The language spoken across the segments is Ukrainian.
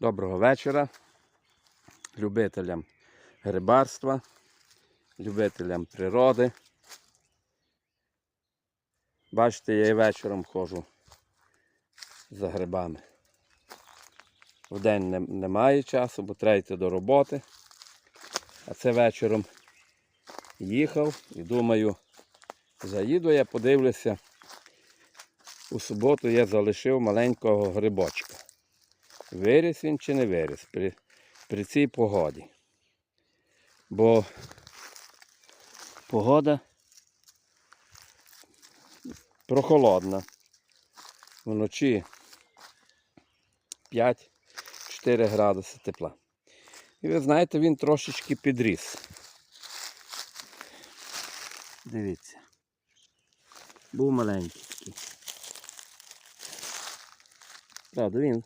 Доброго вечора любителям рибарства, любителям природи. Бачите, я і вечором ходжу за грибами. Вдень не, немає часу, бо треба йти до роботи. А це вечором їхав і думаю, заїду я подивлюся. У суботу я залишив маленького грибочка. Виріс він чи не виріс при, при цій погоді. Бо погода прохолодна. Вночі 5-4 градуси тепла. І ви знаєте, він трошечки підріс. Дивіться. Був маленький. Правда, він,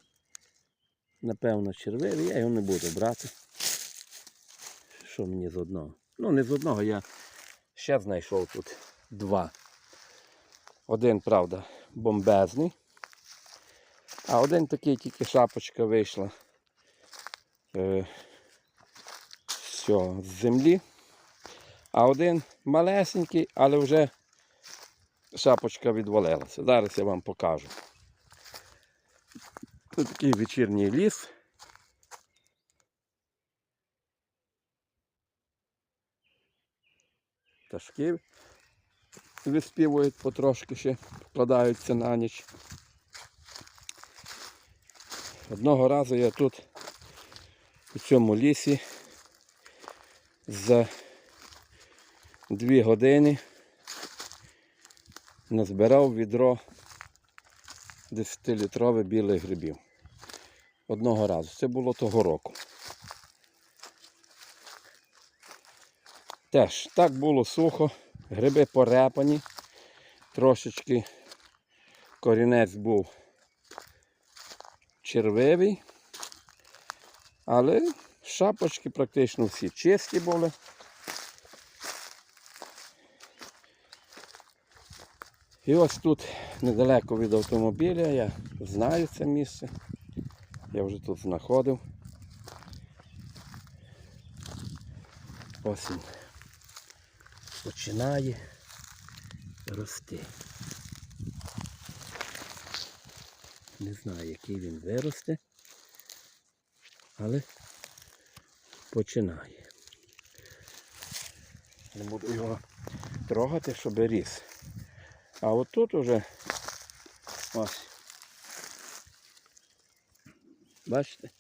напевно, червивий, я його не буду брати. Що мені з одного? Ну, не з одного, я ще знайшов тут два. Один, правда, бомбезний. А один такий тільки шапочка вийшла е, цього, з землі. А один малесенький, але вже шапочка відвалилася. Зараз я вам покажу. Тут такий вечірній ліс. Пташки виспівують потрошки ще, вкладаються на ніч. Одного разу я тут у цьому лісі за дві години назбирав відро 10-літрове білих грибів. Одного разу. Це було того року. Теж так було сухо, гриби порепані, трошечки корінець був червивий, але шапочки практично всі чисті були. І ось тут недалеко від автомобіля, я знаю це місце. Я вже тут знаходив. Ось він починає рости. Не знаю, який він виросте, але починає. Не буду його трогати, щоб ріс. А от тут уже ось. Бачите?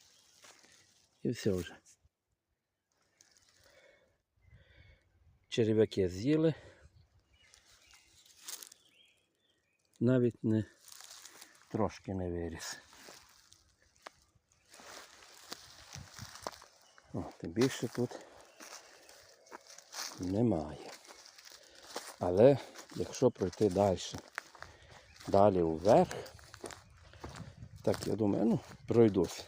І все вже. Черв'яки з'їли. Навіть не трошки не виріс. О, тим більше тут немає. Але якщо пройти далі, далі вверх, так я думаю, ну, пройдусь.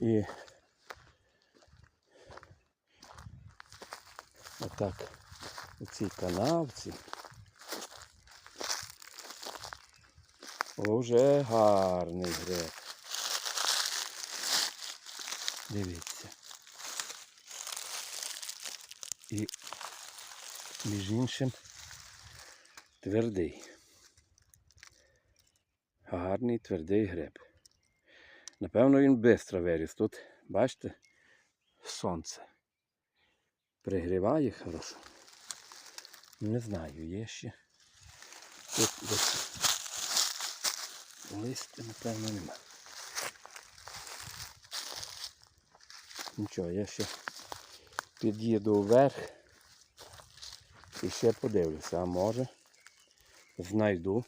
І отак у цій канавці вже гарний гриб. Дивіться. І між іншим твердий. Гарний твердий гриб. Напевно, він швидко виріс. Тут, бачите, сонце. Пригріває хорошо. Не знаю, є ще. Тут десь листя, напевно, нема. Нічого, я ще під'їду вверх і ще подивлюся, а може знайду.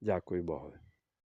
Дякую Богові.